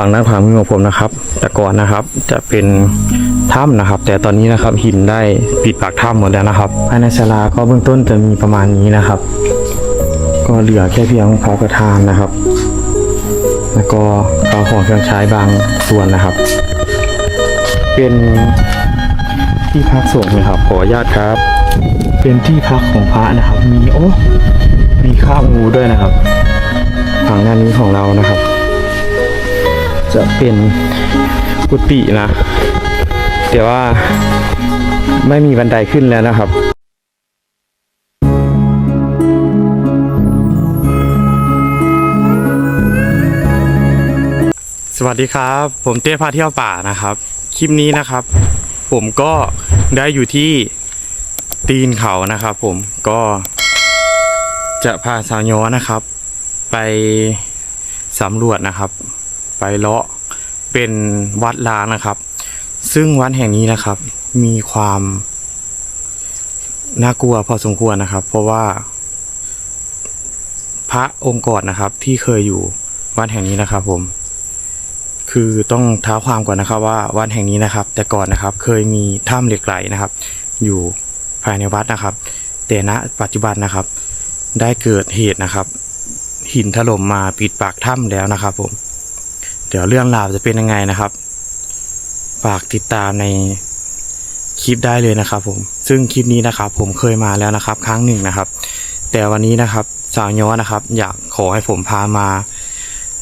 ฝั่งด้านขวามือของผมนะครับ แต่ก่อนนะครับจะเป็นถ้ำนะครับ แต่ตอนนี้นะครับหินได้ปิดปากถ้ำหมดแล้วนะครับภายในศาลาก็เบื้องต้นจะมีประมาณนี้นะครับ ก็เหลือแค่เพียงพระประธานนะครับ แล้วก็ข้าวของเครื่องใช้บางส่วนนะครับ เป็นที่พักสงฆ์นะครับ ขออนุญาตครับ เป็นที่พักของพระนะครับ มีโอ้มีข้าวงูด้วยนะครับ ฝั่งด้านนี้ของเรานะครับ จะเป็นกุฏินะ แต่ว่าไม่มีบันไดขึ้นแล้วนะครับสวัสดีครับ ผมเต้พาเที่ยวป่านะครับ คลิปนี้นะครับ ผมก็ได้อยู่ที่ตีนเขานะครับ ผมก็จะพาสาวย้อนะครับ ไปสำรวจนะครับ ไปเลาะเป็นวัดล้างนะครับ ซึ่งวัดแห่งนี้นะครับ มีความน่ากลัวพอสมควรนะครับ เพราะว่า พระองค์ก่อนนะครับ ที่เคยอยู่วัดแห่งนี้นะครับ ผม คือต้องท้าความก่อนนะครับ ว่าวัดแห่งนี้นะครับ แต่ก่อนนะครับ เคยมีถ้ำเหล็กไหลนะครับ อยู่ภายในวัดนะครับ แต่ณปัจจุบันนะครับ ได้เกิดเหตุนะครับ หินถล่มมาปิดปากถ้ำแล้วนะครับ ผม เดี๋ยวเรื่องราวจะเป็นยังไงนะครับ ฝากติดตามในคลิปได้เลยนะครับ ผม ซึ่งคลิปนี้นะครับ ผมเคยมาแล้วนะครับ ครั้งหนึ่งนะครับ แต่วันนี้นะครับ สาวย้อนะครับ อยากขอให้ผมพามา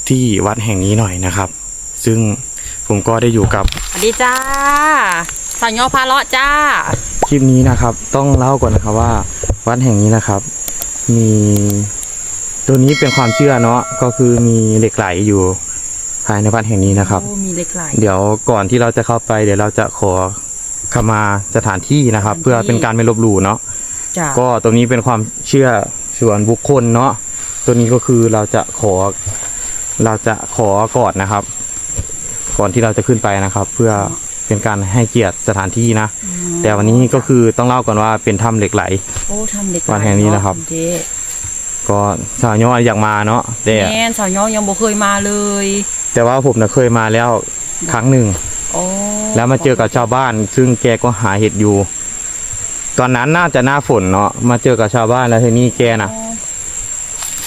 ที่วัดแห่งนี้หน่อยนะครับ ซึ่งผมก็ได้อยู่กับสวัสดีจ้าสาวยอพาเลาะจ้า คลิปนี้นะครับ ต้องเล่าก่อนนะครับว่า วัดแห่งนี้นะครับ มีตัวนี้เป็นความเชื่อเนาะก็คือมีเหล็กไหลอยู่ ภายในวัดแห่งนี้นะครับ โอ้มีเหล็กไหล เดี๋ยวก่อนที่เราจะเข้าไป เดี๋ยวเราจะขอขมาสถานที่นะครับ สถานที่ เพื่อเป็นการไม่ลบหลู่เนาะจ้าก็ตรงนี้เป็นความเชื่อส่วนบุคคลเนาะตัวนี้ก็คือเราจะขอ เราจะขอก่อนนะครับ ก่อนที่เราจะขึ้นไปนะครับ เพื่อเป็นการให้เกียรติสถานที่นะ อืมแต่วันนี้ก็คือต้องเล่าก่อนว่าเป็นถ้ำเหล็กไหล โอ้ทำเหล็กไหลวัดแห่งนี้นะครับเจ๊ก็สาวย้อยอยากมาเนาะแต่ แม่นสาวยอยังบ่เคยมาเลย แต่ว่าผมน่ะเคยมาแล้วครั้งหนึ่งโอ้แล้วมาเจอกับชาวบ้าน ซึ่งแกก็หาเห็ดอยู่ ตอนนั้นน่าจะหน้าฝนเนาะมาเจอกับชาวบ้านแล้วทีนี้แกน่ะ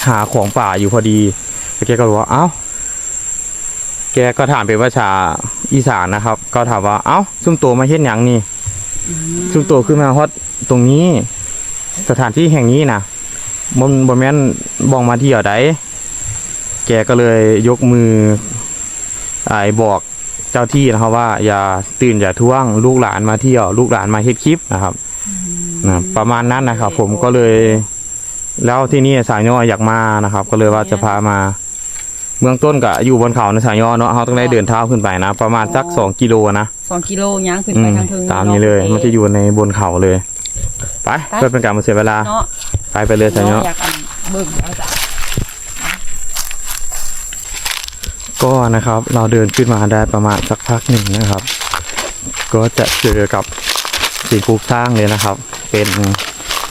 หาของป่าอยู่พอดีแล้วแกก็บอกว่าเอ้าแกก็ถามเป็นภาษาอีสานนะครับ ก็ถามว่า เอ้าซุ่มโตมาเฮ็ดหยังนี่อืมซุ่มโตขึ้นมาฮอดตรงนี้ สถานที่แห่งนี้นะบนบนแม่นบองมาเที่ยวใดแกก็เลยยกมือ ไอ้บอกเจ้าที่นะครับว่า อย่าตื่นอย่าท่วงลูกหลานมาเที่ยวลูกหลานมาเฮ็ดคลิปนะครับนะประมาณนั้นนะครับ ผมก็เลย แล้วที่นี่สายย่ออยากมานะครับ ก็เลยว่าจะพามา เมืองต้นก็อยู่บนเขาในสายย่อเนาะเขาต้องได้เดินเท้าขึ้นไปนะประมาณสักสองกิโลนะสองกิโลย่างขึ้นอืไปมทางเทิงตามนี้เลย มันจะอยู่ในบนเขาเลย ไปเพื่อเป็นการมาเสียเวลาเนาะไปไปเลยสายย่ออยากอันเบิ่งแล้วจ้ะ ก็นะครับเราเดินขึ้นมาได้ประมาณสักพักหนึ่งนะครับ ก็จะเจอกับสิ่งปลูกสร้างเลยนะครับ เป็น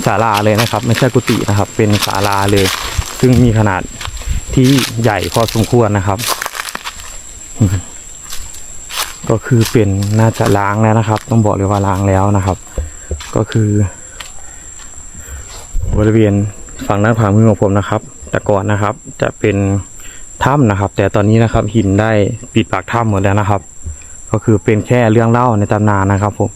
ศาลาเลยนะครับ ไม่ใช่กุฏินะครับ เป็นศาลาเลย ซึ่งมีขนาดที่ใหญ่พอสมควรนะครับ ก็คือเป็นน่าจะล้างแล้วนะครับ ต้องบอกเลยว่าล้างแล้วนะครับ ก็คือ บริเวณฝั่งด้านขวามือของผมนะครับ แต่ก่อนนะครับจะเป็น ถ้ำนะครับ แต่ตอนนี้นะครับหินได้ปิดปากถ้ำหมดแล้วนะครับ ก็คือเป็นแค่เรื่องเล่าในตำนานนะครับผม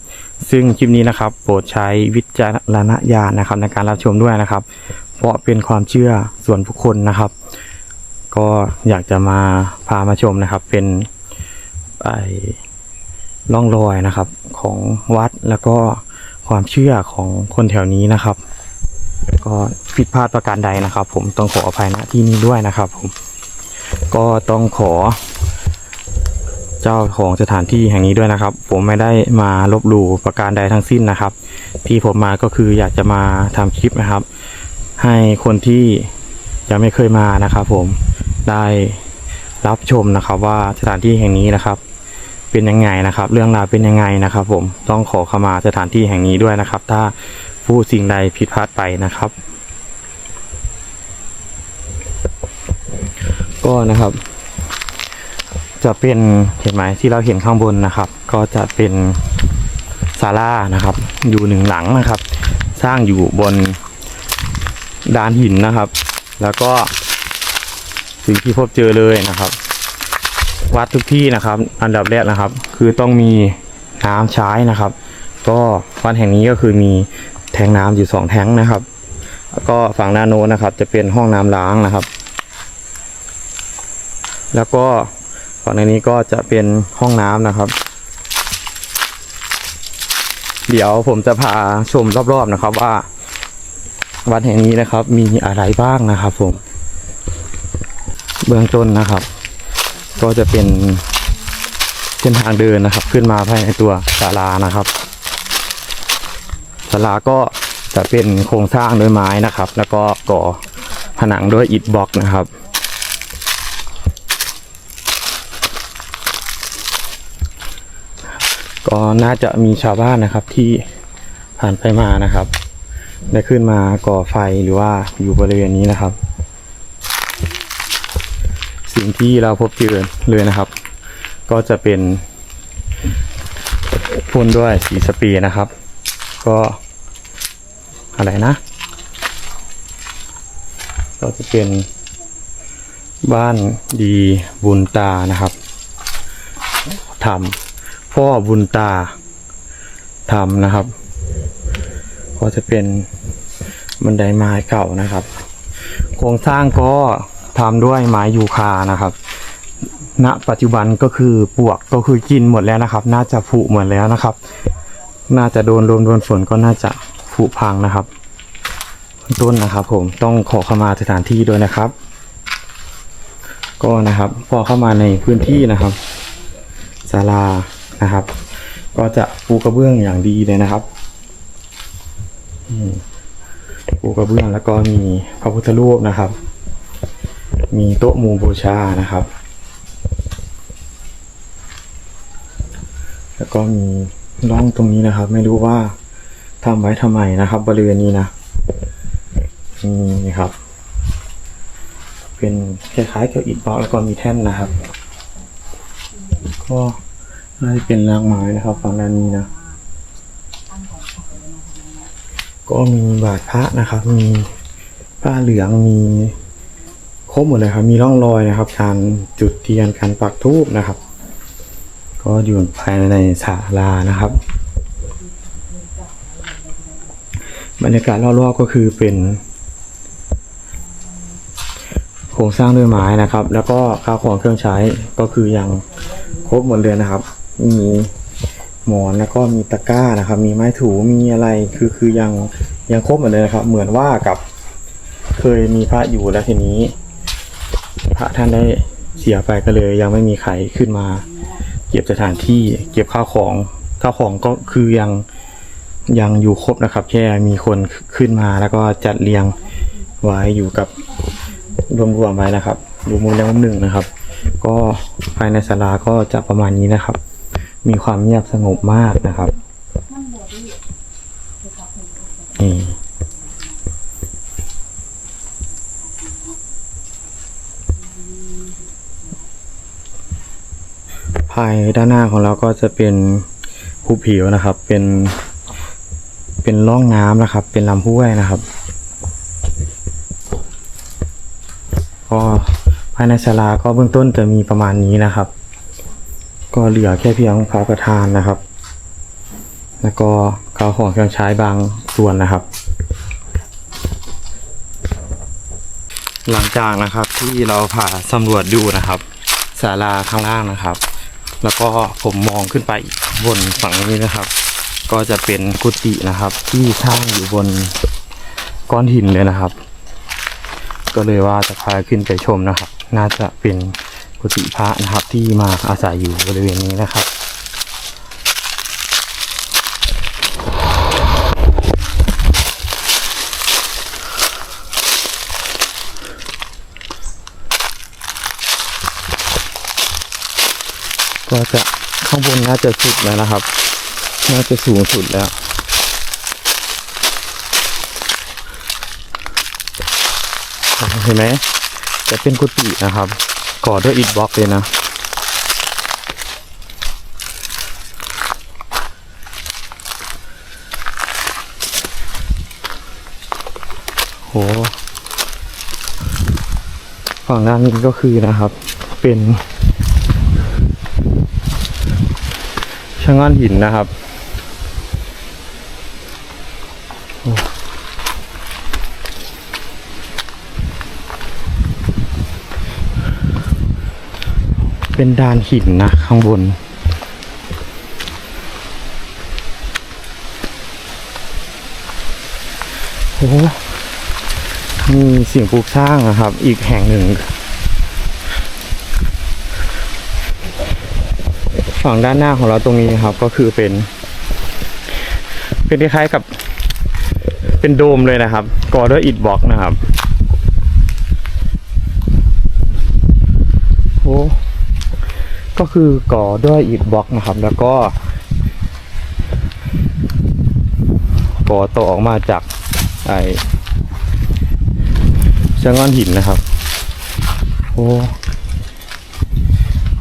ซึ่งคลิปนี้นะครับ โปรดใช้วิจารณญาณนะครับ ในการรับชมด้วยนะครับ เพราะเป็นความเชื่อส่วนบุคคลนะครับ ก็อยากจะมาพามาชมนะครับ เป็นไอ้ร่องรอยนะครับของวัดแล้วก็ความเชื่อของคนแถวนี้นะครับ ก็ผิดพลาดประการใดนะครับ ผมต้องขออภัยณที่นี้ด้วยนะครับผม ก็ต้องขอ เจ้าของสถานที่แห่งนี้ด้วยนะครับ ผมไม่ได้มาลบหลู่ประการใดทั้งสิ้นนะครับ ที่ผมมาก็คืออยากจะมาทำคลิปนะครับ ให้คนที่ยังไม่เคยมานะครับผมได้รับชมนะครับว่าสถานที่แห่งนี้นะครับ เป็นยังไงนะครับ เรื่องราวเป็นยังไงนะครับ ผมต้องขอขมาสถานที่แห่งนี้ด้วยนะครับ ถ้าผู้สิ่งใดผิดพลาดไปนะครับ ก็นะครับ จะเป็นเห็นไหมที่เราเห็นข้างบนนะครับ ก็จะเป็นศาลานะครับ อยู่หนึ่งหลังนะครับ สร้างอยู่บนดานหินนะครับ แล้วก็สิ่งที่พบเจอเลยนะครับ วัดทุกที่นะครับ อันดับแรกนะครับ คือต้องมีน้ำใช้นะครับ ก็วัดแห่งนี้ก็คือมีแทงน้ำอยู่สองแทงนะครับแล้วก็ฝั่งด้านโน้นนะครับ จะเป็นห้องน้ำล้างนะครับ แล้วก็ฝั่งในนี้ก็จะเป็นห้องน้ำนะครับ เดี๋ยวผมจะพาชมรอบๆนะครับว่า วัดแห่งนี้นะครับ มีอะไรบ้างนะครับ ผม เบื้องต้นนะครับ ก็จะเป็นเส้นทางเดินนะครับ ขึ้นมาภายในตัวศาลานะครับศาลาก็จะเป็นโครงสร้างด้วยไม้นะครับ แล้วก็ก่อผนังด้วยอิฐบล็อกนะครับ น่าจะมีชาวบ้านนะครับที่ผ่านไปมานะครับ ได้ขึ้นมาก่อไฟหรือว่าอยู่บริเวณนี้นะครับ สิ่งที่เราพบเจอเลยนะครับ ก็จะเป็นพ่นด้วยสีสเปีนะครับ ก็อะไรนะ ก็จะเป็นบ้านดีบุญตานะครับทำ พ่อบุญตาทำนะครับ ก็จะเป็นบันไดไม้เก่านะครับ โครงสร้างก็ทำด้วยไม้ยูคานะครับ ณ ปัจจุบันก็คือปวกก็คือกินหมดแล้วนะครับ น่าจะผุหมดแล้วนะครับ น่าจะโดนลมโดนฝนก็น่าจะผุพังนะครับ ต้นนะครับ ผมต้องขอเข้ามาสถานที่ด้วยนะครับ ก็นะครับ พอเข้ามาในพื้นที่นะครับศาลา นะครับ ก็จะปูกระเบื้องอย่างดีเลยนะครับปูกระเบื้องแล้วก็มีพระพุทธรูปนะครับ มีโต๊ะมูบูชานะครับ แล้วก็มีร่องตรงนี้นะครับ ไม่รู้ว่าทำไว้ทำไมนะครับ บริเวณนี้นะนี่ครับ เป็นคล้ายๆเกับอิฐบล็อกแล้วก็มีแท่นนะครับ ก็ น่าจะเป็นรางไม้นะครับฝั่งด้านนี้นะ ก็มีบาดพระนะครับ มีผ้าเหลืองมีครบหมดเลยครับ มีร่องรอยนะครับ การจุดเทียนการปักทูบนะครับ ก็อยู่ภายในศาลานะครับ บรรยากาศรอบๆก็คือเป็นโครงสร้างด้วยไม้นะครับ แล้วก็ข้าวของเครื่องใช้ก็คือยังครบหมดเลยนะครับ มีหมอนแล้วก็มีตะกร้านะครับ มีไม้ถูมีอะไรคือคือยังยังครบหมดเลยนะครับ เหมือนว่ากับเคยมีพระอยู่แล้วทีนี้ พระท่านได้เสียไปก็เลย ยังไม่มีใครขึ้นมา เก็บสถานที่เก็บข้าวของข้าวของก็คือยังยังอยู่ครบนะครับ แค่มีคนขึ้นมาแล้วก็จัดเรียงไว้อยู่กับรวมๆไว้นะครับดูมุมใดมุมหนึ่งนะครับ ก็ภายในศาลาก็จะประมาณนี้นะครับ มีความเงียบสงบมากนะครับนี่ภายด้านหน้าของเราก็จะเป็นภูผิวนะครับ เป็น เป็นร่องน้ำนะครับ เป็นลำห้วยนะครับ ก็ภายในศาลาก็เบื้องต้นจะมีประมาณนี้นะครับ ก็เหลือแค่เพียงพระประธานนะครับ แล้วก็ข้าวของเครื่องใช้บางส่วนนะครับ หลังจากนะครับที่เราผ่าสำรวจดูนะครับศาลาข้างล่างนะครับ แล้วก็ผมมองขึ้นไปบนฝั่งนี้นะครับ ก็จะเป็นกุฏินะครับ ที่สร้างอยู่บนก้อนหินเลยนะครับ ก็เลยว่าจะพาขึ้นไปชมนะครับ น่าจะเป็น กุฏิพระนะครับ ที่มาอาศัยอยู่บริเวณนี้นะครับก็จะข้างบนน่าจะสุดแล้วนะครับ น่าจะสูงสุดแล้ว เห็นไหมจะเป็นกุฏินะครับ ก่อด้วยอิฐบล็อกเลยนะ โห ฝั่งด้านนี้ก็คือนะครับ เป็นช่างงานหินนะครับ เป็นดานหินนะ ข้างบน โอ้โหมีสิ่งปลูกสร้างนะครับ อีกแห่งหนึ่ง ฝั่งด้านหน้าของเราตรงนี้นะครับ ก็คือเป็น เป็นคล้ายๆกับ เป็นโดมเลยนะครับ ก่อด้วยอิฐบล็อกนะครับ โอ้ ก็คือก่อด้วยอิฐบล็อกนะครับ แล้วก็ ก่อต่อออกมาจากไอชะง่อนหินนะครับ โอ้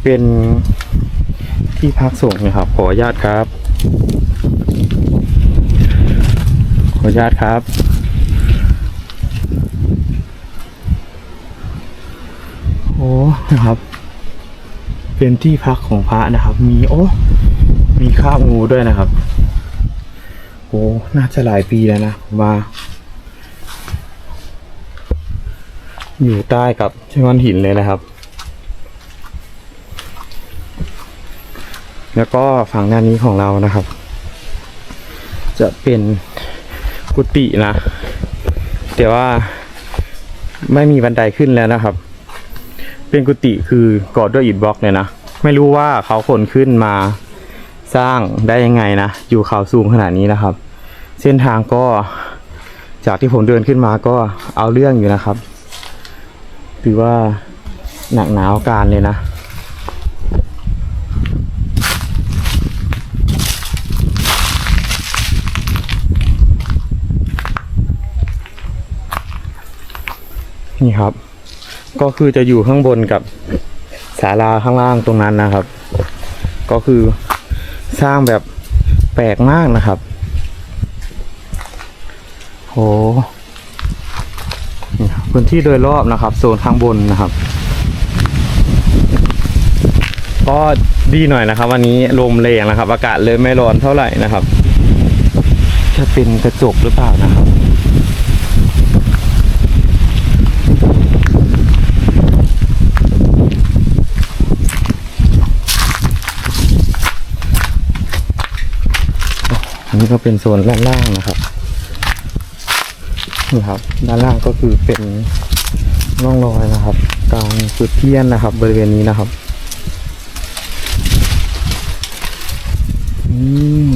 เป็นที่พักสงนะครับ ขออนุญาตครับ ขออนุญาตครับโอ้นะครับ เป็นที่พักของพระนะครับ มีโอ้มีข้าวงูด้วยนะครับโอ้น่าจะหลายปีแล้วนะผมว่าอยู่ใต้กับชะง่อนหินเลยนะครับ แล้วก็ฝั่งด้านนี้ของเรานะครับ จะเป็นกุฏินะ แต่ว่าไม่มีบันไดขึ้นแล้วนะครับ เป็นกุฏิคือก่อด้วยอิฐบล็อกเลยนะ ไม่รู้ว่าเขาขนขึ้นมาสร้างได้ยังไงนะ อยู่เขาสูงขนาดนี้นะครับ เส้นทางก็จากที่ผมเดินขึ้นมาก็เอาเรื่องอยู่นะครับ ถือว่าหนักหนาวการเลยนะนี่ครับ ก็คือจะอยู่ข้างบนกับศาลาข้างล่างตรงนั้นนะครับ ก็คือสร้างแบบแปลกมากนะครับโหพื้นที่โดยรอบนะครับโซนข้างบนนะครับ ก็ดีหน่อยนะครับ วันนี้ลมแรงนะครับ อากาศเลยไม่ร้อนเท่าไหร่นะครับ จะเป็นกระจกหรือเปล่านะครับ อั นี้ก็เป็นโซนด้านล่างนะครับนี่ครับ ด้านล่างก็คือเป็นร่องรอยนะครับ การจุดเทียนนะครับ บริเวณนี้นะครับอืม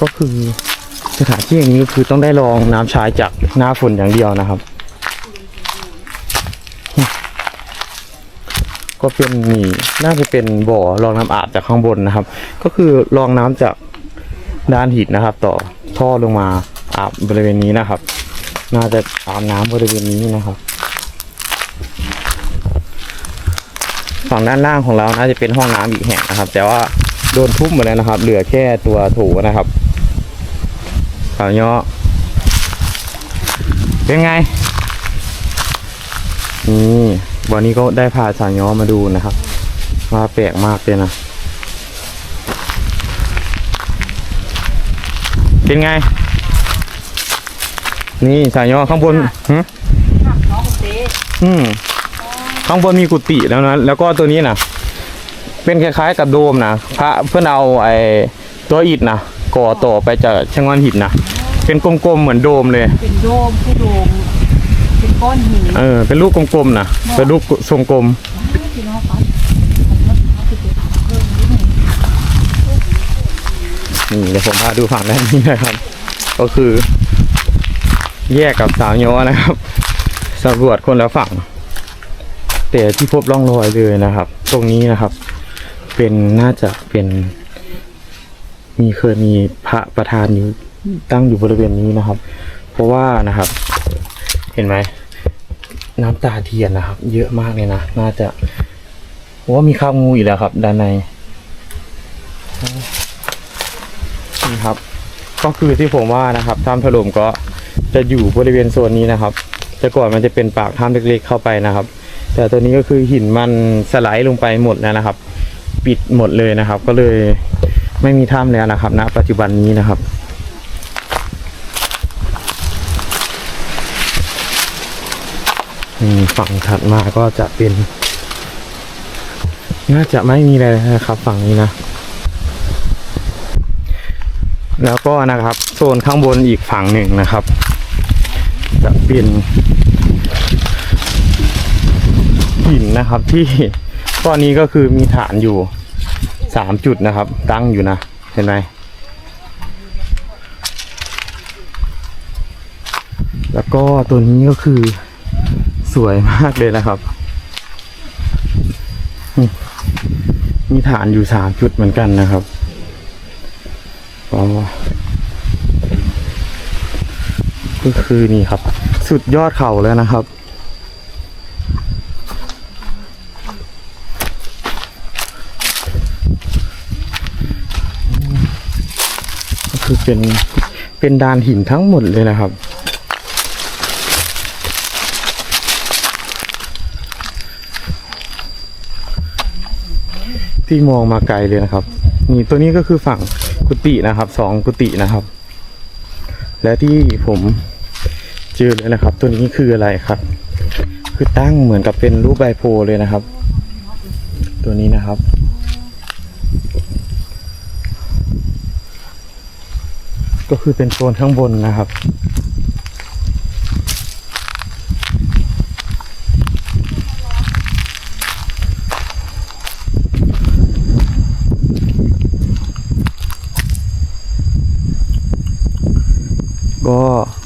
ก็คือสถานที่อย่างนี้ก็คือต้องได้ลองน้ำใช้จากหน้าฝนอย่างเดียวนะครับ ก็เป็นนี่น่าจะเป็นบ่อรองน้ำอาบจากข้างบนนะครับ ก็คือรองน้ำจากด้านหินนะครับ ต่อท่อลงมาอาบบริเวณนี้นะครับ น่าจะอาบน้ำบริเวณนี้นะครับฝั่งด้านล่างของเราน่าจะเป็นห้องน้ำอีกแห่งนะครับ แต่ว่าโดนทุบหมดแล้วนะครับ เหลือแค่ตัวถูนะครับข่าวย่อเป็นไง นี่วันนี้ก็ได้พาสาวย้อมาดูนะครับว่าแปลกมากเลยนะ เป็นไง นี่สาวย้อข้างบนหึน้องเต้อืมข้างบนมีกุฏิแล้วนะ แล้วก็ตัวนี้นะเป็นคล้ายๆกับโดมนะพระเพื่อนเอาไอ้ตัวอิฐนะก่อต่อไปจากชะงอนหินนะเป็นกลมๆเหมือนโดมเลย เป็นโดมผู้โดมเป็น ก้อนหินเออเป็นลูกกลมๆนะเป็นลูกทรงกลมพี่น้องครับนี่เดี๋ยวผมพาดูฝั่งด้านนี้นะครับ ก็คือ แยกกับสาวย้อนะครับสำรวจคนละฝั่ง แต่ที่พบร่องรอยเลยนะครับ ตรงนี้นะครับ เป็นน่าจะเป็น มีเคยมีพระประธานอยู่ตั้งอยู่บริเวณนี้นะครับ เพราะว่านะครับ เห็นไหม น้ำตาเทียนนะครับ เยอะมากเลยนะ น่าจะผมว่ามีข้าวงูอีกแล้วครับ ด้านในนี่ครับ ก็คือที่ผมว่านะครับถ้ำถล่มก็จะอยู่บริเวณโซนนี้นะครับ แต่ก่อนมันจะเป็นปากถ้ำเล็กๆเข้าไปนะครับ แต่ตัวนี้ก็คือหินมันสไลด์ลงไปหมดแล้วนะครับ ปิดหมดเลยนะครับ ก็เลยไม่มีถ้ำแล้วนะครับณปัจจุบันนี้นะครับ อืม ฝั่งถัดมาก็จะเป็น น่าจะไม่มีอะไรนะครับ ฝั่งนี้นะ แล้วก็นะครับโซนข้างบนอีกฝั่งหนึ่งนะครับ จะเป็นหินนะครับที่ก้อนนี้ก็คือมีฐานอยู่สามจุดนะครับ ตั้งอยู่นะ เห็นไหมแล้วก็ตัวนี้ก็คือ วยมากเลยนะครับ มีฐานอยู่สามจุดเหมือนกันนะครับก็ก็คือนี่ครับ สุดยอดเขาแล้วนะครับก็คือเป็นเป็นดานหินทั้งหมดเลยนะครับ ที่มองมาไกลเลยนะครับ นี่ตัวนี้ก็คือฝั่งกุฏินะครับสองกุฏินะครับ และที่ผมเจอเลยนะครับ ตัวนี้คืออะไรครับ คือตั้งเหมือนกับเป็นรูปใบโพเลยนะครับ ตัวนี้นะครับก็คือเป็นโซนข้างบนนะครับ ก็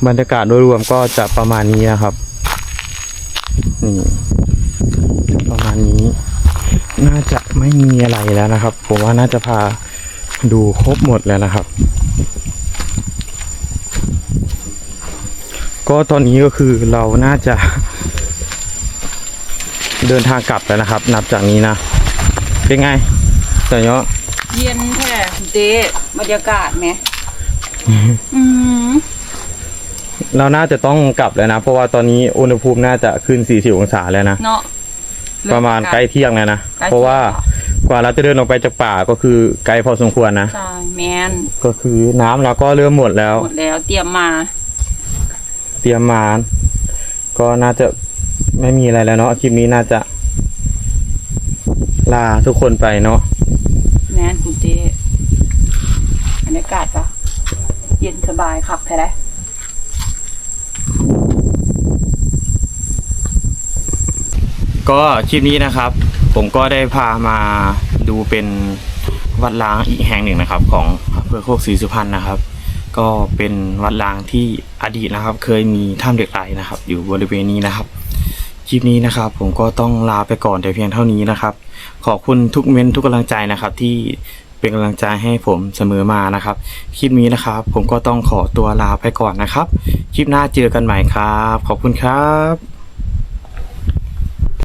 บรรยากาศโดยรวมก็จะประมาณนี้นะครับนี่ประมาณนี้ น่าจะไม่มีอะไรแล้วนะครับ ผมว่าน่าจะพาดูครบหมดแล้วนะครับ ก็ตอนนี้ก็คือเราน่าจะเดินทางกลับแล้วนะครับ นับจากนี้นะเป็นไงแต่เนาะเย็นแท้เจ๊บรรยากาศไหมอืม เราน่าจะต้องกลับแล้วนะ เพราะว่าตอนนี้อุณหภูมิน่าจะขึ้น 40 องศาแล้วนะ เนาะประมาณใกล้เที่ยงแล้วนะใกล้เที่ยงเพราะว่ากว่าเราจะเดินออกไปจากป่าก็คือไกลพอสมควรนะใช่แมนก็คือน้ำเราก็เริ่มหมดแล้ว หมดแล้วเตรียมมา เตรียมมา ก็น่าจะไม่มีอะไรแล้วเนาะคลิปนี้น่าจะ ลาทุกคนไปเนาะแมนคุณเจ๊บรรยากาศปะเย็นสบายคักแท้ได้ ก็คลิปนี้นะครับ ผมก็ได้พามาดูเป็นวัดล้างอีกแห่งหนึ่งนะครับ ของอำเภอโคกศรีสุพรรณนะครับ ก็เป็นวัดล้างที่อดีตนะครับ เคยมีถ้ำเหล็กไหลนะครับ อยู่บริเวณนี้นะครับคลิปนี้นะครับ ผมก็ต้องลาไปก่อนแต่เพียงเท่านี้นะครับ ขอบคุณทุกเม้นทุกกำลังใจนะครับ ที่เป็นกำลังใจให้ผมเสมอมานะครับ คลิปนี้นะครับ ผมก็ต้องขอตัวลาไปก่อนนะครับ คลิปหน้าเจอกันใหม่ครับ ขอบคุณครับ